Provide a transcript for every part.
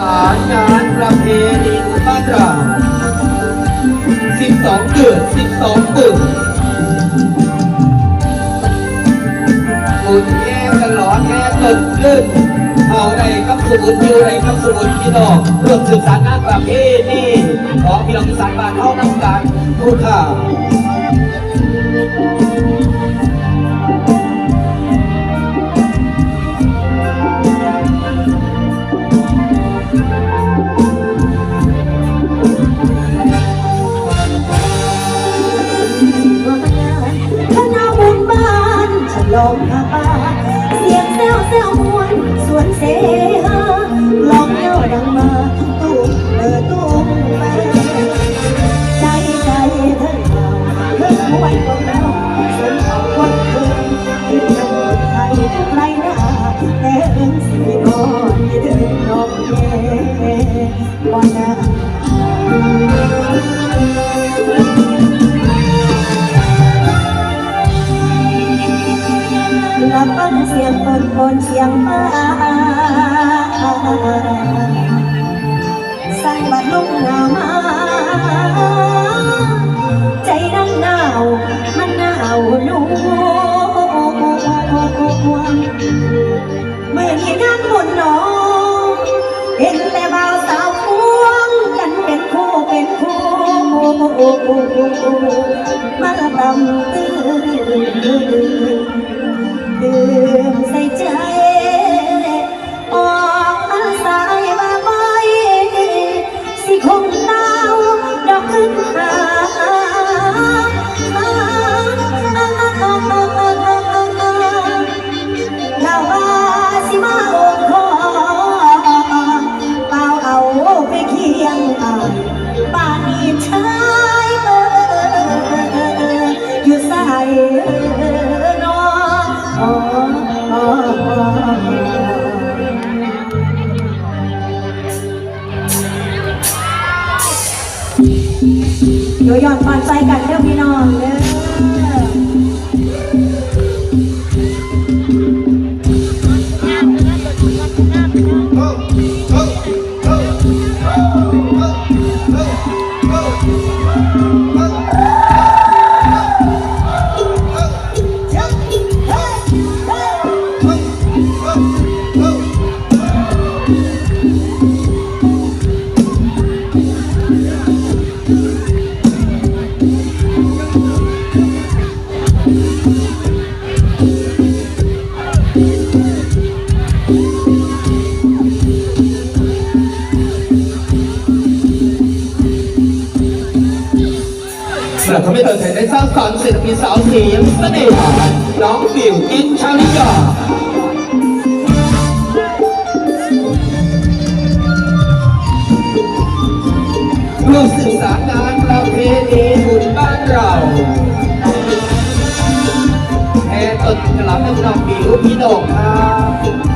สารงานประเพณีบ้านเราสิบสองเดือนสิบสองตึกอุ่นแย่ตลอแย่ตึกขึ้นเอาใดกับสมุนอยู่ใดกับสมุนพี่น้องร่วมสืบสานงานประเพณีของพี่น้องอีสานบ้านเท่านั้นกันทุกข่าว น้องแย่วันนั้นและฟังเสียงคนคนเสียงมาสั่งบัดลุกหนาวมาใจดังหนาวมันหนาวหนูเมื่ มาตำตื้อดื่มใส่ใจ เดี๋ยวหย่อนฟันใจกันเด้อพี่น้องเด้อ สำหรับทำให้เธอไทยได้สร้างสรรค์ศิลปินสาวเสียงเสน่หาน้องบิวกินชาลิการ่วมสื่อสารงานประเพณีบุญบ้านเราแทนต้นกลับน้องบิวพี่น้องครับ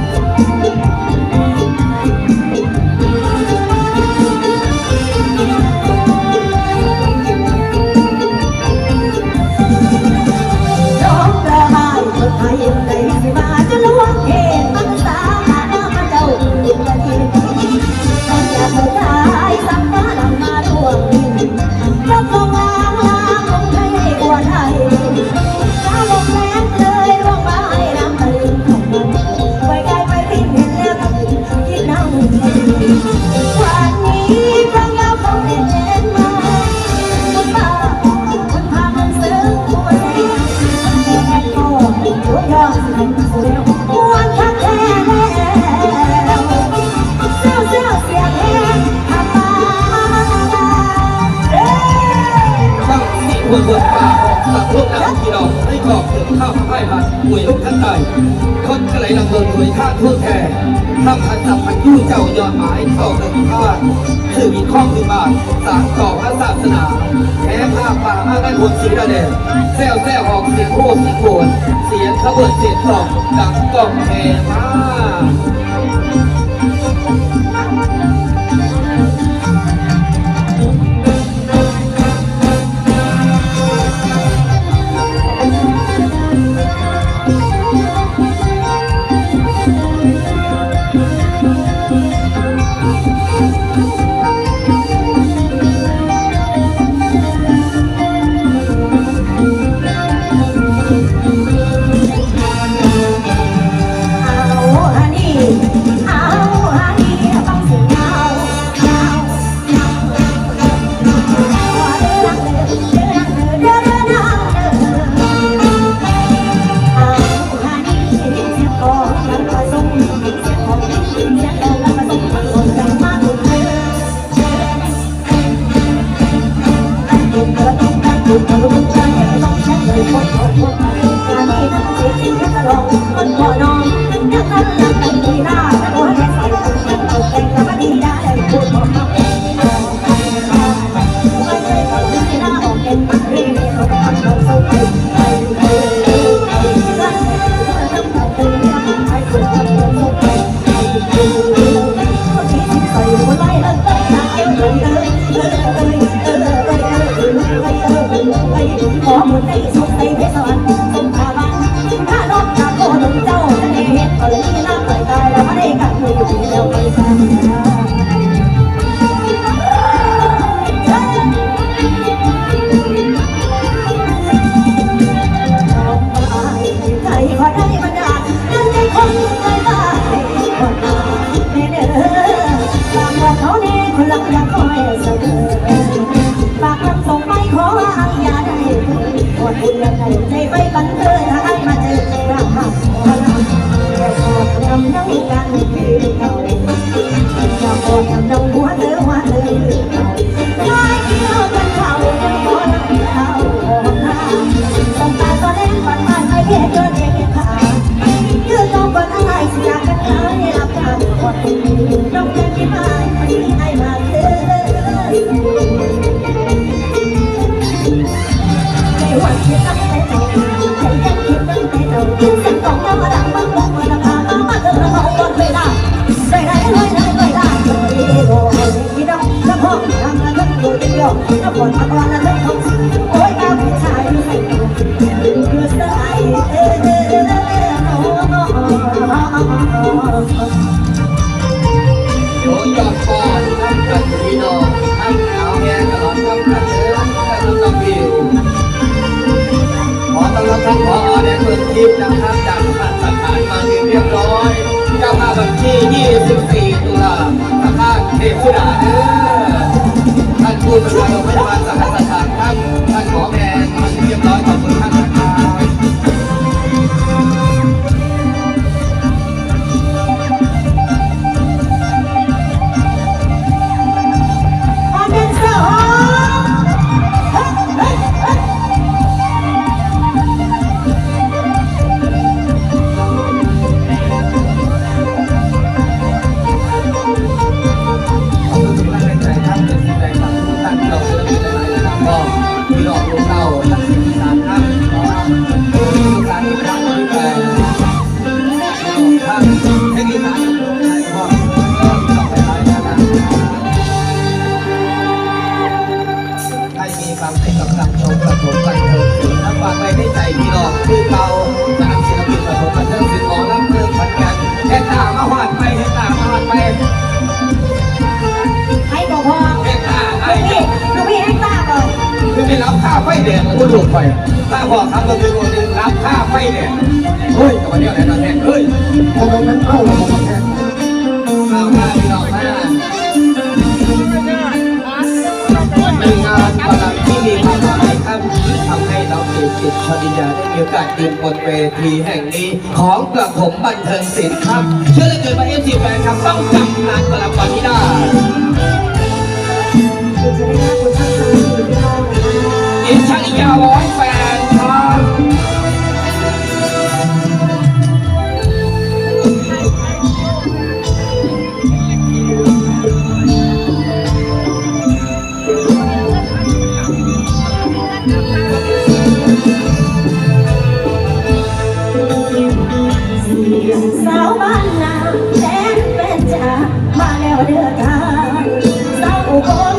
ไรลำเบินหวยข้าทั่วแท่ทำอันสับพันยู่เจ้ายอดหมายต่อหนึ่งพาดสื่อมีข้อคือบาทสารต่อพระศาสนาแพ้ภาพป่ามากันหัวสีระเดนแซวแซวออกเสียงโคตรเสียงโกนเสียงขบวนเสียงกล่องดังกล่องแห่มา มุญใจสุขใจไปสอน ตัวเดียวน้ำฝนตะกอนและเรื่องของโอ้ยตาผู้ชายใส่โยยอดฟอนทำกันพี่น้องทำขาวแย่ตลอดทำกันเดินและทำกับวิวขอต้อนรับท่านผอในเมืองทิพย์นะครับจากผ่านสถานมาเรียบร้อยเจ้าภาพวันที่ 24 ตุลาสภาพเทพสุดาเด้อ ท่านผู้ช่วยโรงพยาบาลสหัสสถานครับท่านหมอแมนมาเรียบร้อยขอบคุณท่านนะครับ ไม่รับค่าไฟแดงกูถูไปถ้าบอกครับก็คือคนหนึ่งรับค่าไฟแดงเฮ้ยกับวันนี้อะไรตอนแรกเฮ้ยผมนั้นเข้าแล้วผมแค่เอาค่าพี่น้องมาเป็นงานประดับที่มีความหมายครับทำให้เราเอกจิตชนิยาได้มีโอกาสยืนบนเวทีแห่งนี้ ของกระผมบันเทิงศิลป์ครับ เชื่อเหลือเกินว่าเอฟซีแฟนครับต้องจำงานประดับวันนี้ได้ จะได้รับคุณทั้งสามสี่พี่น้องนะอินชนิยาร้อยแฟนครับสาวบ้านนาแสนเป็นจ่ามาแล้วเดือดทางสาวอุบล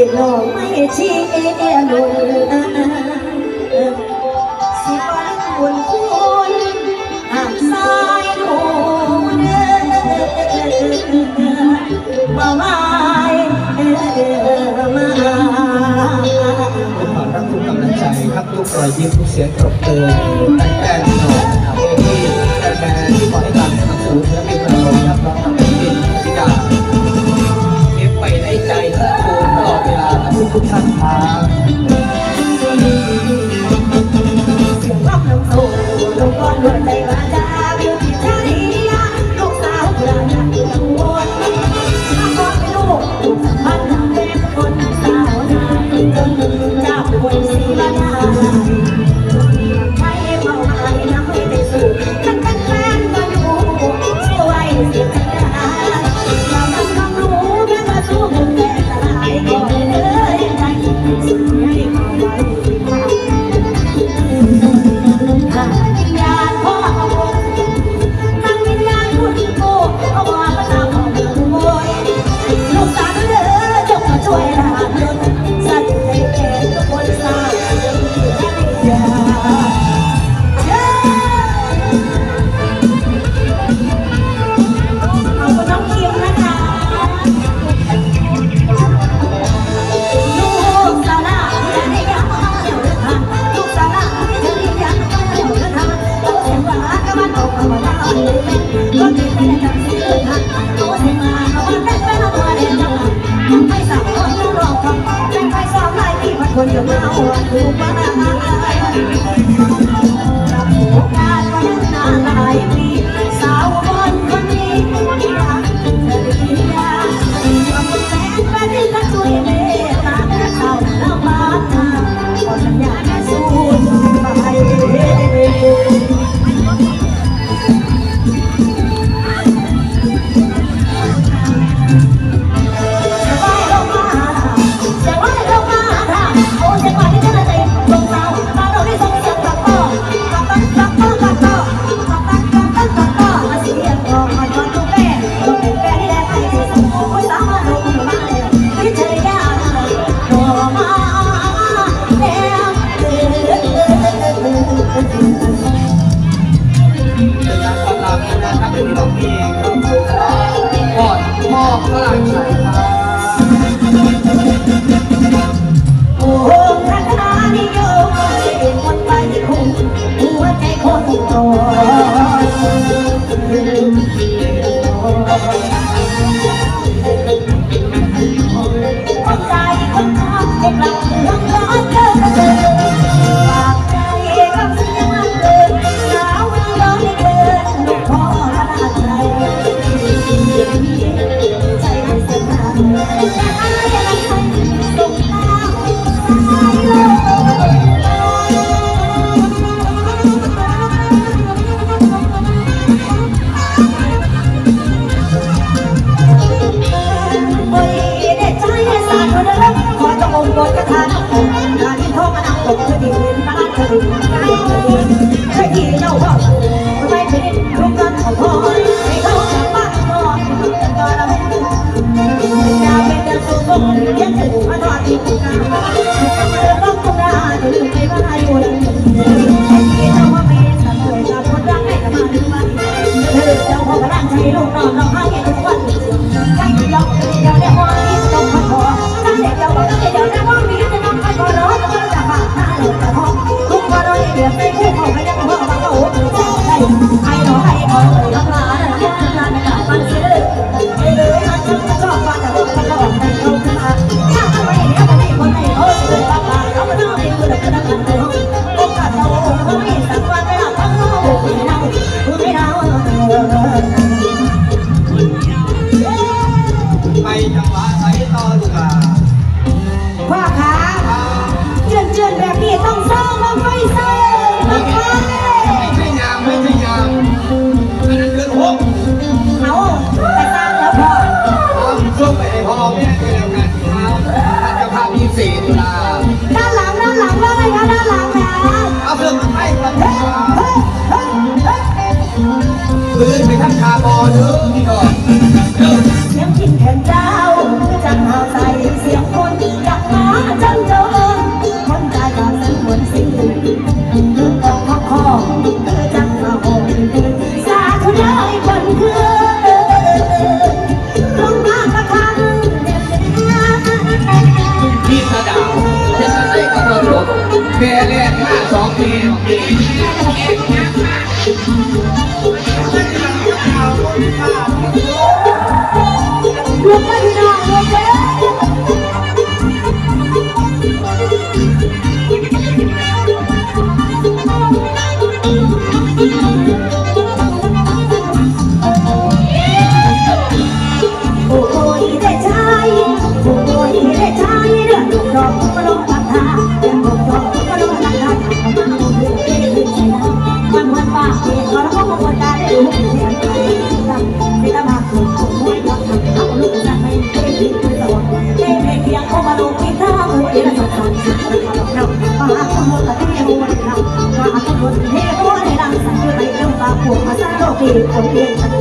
เป็นโลกไม่ชี้ลุนสิฟังบุญคุณหากสายดูเดินมาไม้มารอยยิ้มทุกเสียงปรบมือแต่แก้ที่นอ ทุกท่านครับ 이를 거기에 잡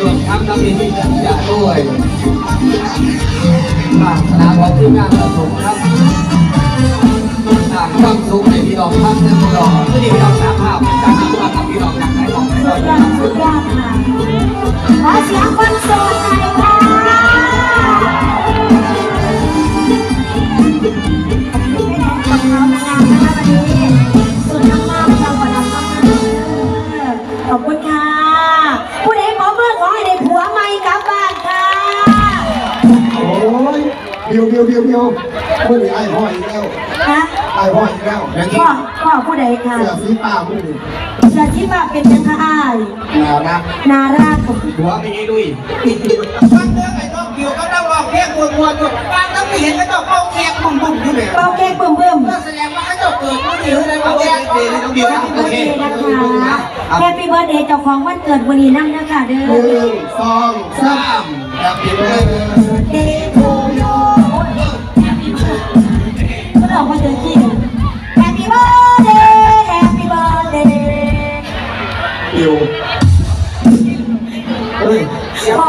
รวมทั้งนักบินที่จัาด้วยฝากสนาของที่งานประสงครับต่างความสุขในพี่น้องท่านท่านผู้ชมที่ดีเราสามภาพจากที่ว่ากับพี่น้องจากไหนของสุดยอดสุดยอดค่ะขอเสียงคนโสดหน่อยค่ะขอบคุณค่ะ บิวบิวบิวบิวมือนี่ไอ้ห้อยแล้วนะไอ้ห้อยแล้วพ่อพ่อผู้ใดค่ะเสือสีป้ามือนี่เสื้อสีป้าเป็นยังไงนารักนารักหัวเป็นไงดุยฟังเรื่องไอ้ต้องบิวก็ต้องลองเรียกวนวนอยู่ฟังต้องเห็นก็ต้องเป่าแขกบุ่มบุ่มอยู่เลยเป่าแขกบุ่มบุ่มก็แสดงว่าไอ้ต้อเกิดมือนี่เลยเป่าแขกเดี๋ยวต้องบิวโอเคนะคะแฮปปี้เบิร์ดเดย์เจ้าของวันเกิดวันนี้นั่งนะคะเด้อหนึ่งสองสามแฮปปี้เบิร์ดเดย์ Day for ก็ออกมาเจอขี้แฮปปี้เบิร์ดเดย์แฮปปี้เบิร์ดเดย์อิวเฮ้ยพ่อ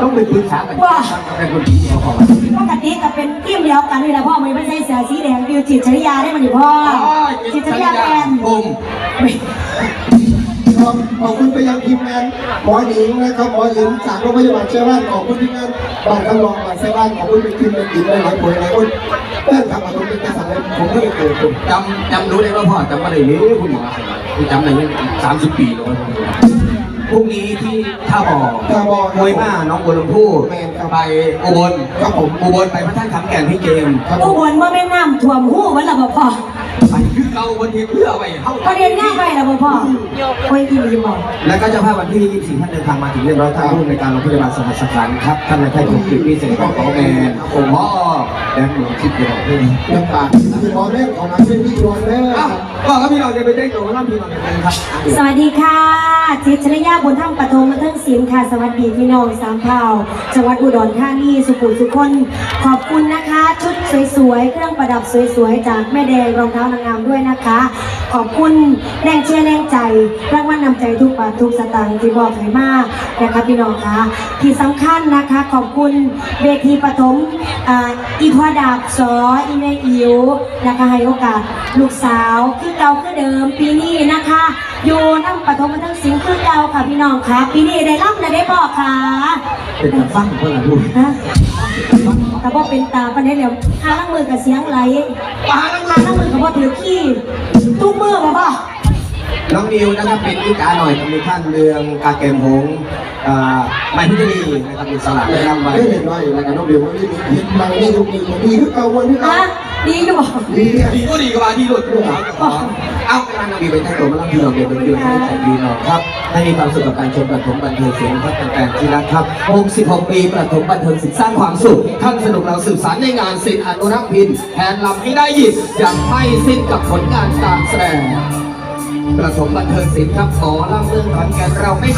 ต้องไปปรึกษากันว่าเป็นคนดีเขาขอปกติก็เป็นทีมเดียวกันนี่แหละพ่อไม่ใช่เสือสีแดงบิวจิตชริยาได้มันอยู่พ่อจิตชริยาแฟนปุ่ม ขอบขอบคุณไปยังทีมงานหมอหญิงนะครับหมอหญิงจากโรงพยาบาลเชียงรายขอบคุณทีมงานบ้านคำรองบ้านเชียงรายขอบคุณเป็นทีมงานหญิงหลายๆคนหลายคนเพื่อนทำมาตรงเป็นกระสังเลยผมก็เลยเกิดผมจำจำรู้ได้ว่าพ่อจำมาได้เลยคุณหมอคุณจำได้ยังสามสิบปีแล้วพรุ่งนี้ที่ท่าบ่อตาบอดมวยมาน้องบัวลำพูไปอุบลครับผมอุบลไปพระท่านขำแก่นพี่เกมครับผอุมบลเมื่อแม่น้ำท่วมหูมันละบ่พ่อไปคือเก่าวันที่เพื่อไปเข้าประเด็นง่ายไปละบ่พ่อ โอ้ยอีหลีบอกแล้วก็เจ้าภาพวันที่ 24 ท่านเดินทางมาถึงเรียบร้อยท่านร่วมในการโรงพยาบาลสหัสขันธ์ครับ ท่านนายแพทย์คมกฤษพิเศษของหมอแมนผมพ่อและหลวงทิพย์เดียวด้วยเรื่องปากคือหมอแม่ของนักเป็นพี่โดนแม่อ้าวบอกครับพี่เราจะไปได้ตัวว่าพี่เราจะเป็นครับ สวัสดีค่ะจิตชริยาบุญธรรมปฐมมาทั้งศิลป์ค่ะ สวัสดีพี่น้องสามเผ่าจังหวัดอุดรธานีสุขุมสุขคนขอบคุณนะคะ ชุดสวยๆ เครื่องประดับสวยๆ จากแม่แดงรองเท้านางงามด้วยนะคะ ขอบคุณแรงเชียร์แรงใจรางวัลนำใจทุกบาททุกสตางค์ที่บอกให้มากนะคะพี่น้องคะที่สำคัญนะคะขอบคุณเวทีปฐมอ่าอีพอดาบสออีเมอิวนะคะให้โอกาสลูกสาวคือเก่าคือเดิมปีนี้นะคะอยู่น้ำปฐมมาทั้งสิงห์คือเก่าค่ะพี่น้องค่ะปีนี้ได้รับนะได้บอกค่ะเป็นการฟังเพื่อนลูกฮะแต่ว่าเป็นตาปันนี้เดี๋ยวหาล้างมือกับเสียงไหลปาลังหาล้างมือกับว่าถือขี้ทุกมือมาป่ะ น้องนิวนะครับเป็นอีกาหน่อยมีท่านเรืองกาเกมหงส์อ่าไมพิจารีนะครับมีสลับได้รางวัลไม่เห็นว่าอย่างไรน้องเบลว่านี่เห็นบางนี่ทุกทีดีคือเก่าวันนี้ฮะดีอยู่บ่ดีเนี่ยดีก็ดีกว่าที่หลุดลูกหลานเอากำลังนำบีไปให้ตัวมาลังพี่น้องเดียวเป็นเดือนให้แต่ดีหน่อยครับให้มีความสุขกับการชมประถมบันเทิงเสียงครับแฟนๆที่รักครับ66ปีประถมบันเทิงศิลป์สร้างความสุขท่านสนุกเราสื่อสารในงานศิลป์อนุรักษ์พินแทนลำให้ได้ยินอย่างไม่สิ้นกับผลงานการแสดง ประสมบันเทิงศิลป์ครับขอเล่าเรื่องขอนแก่นเราไม่ขอ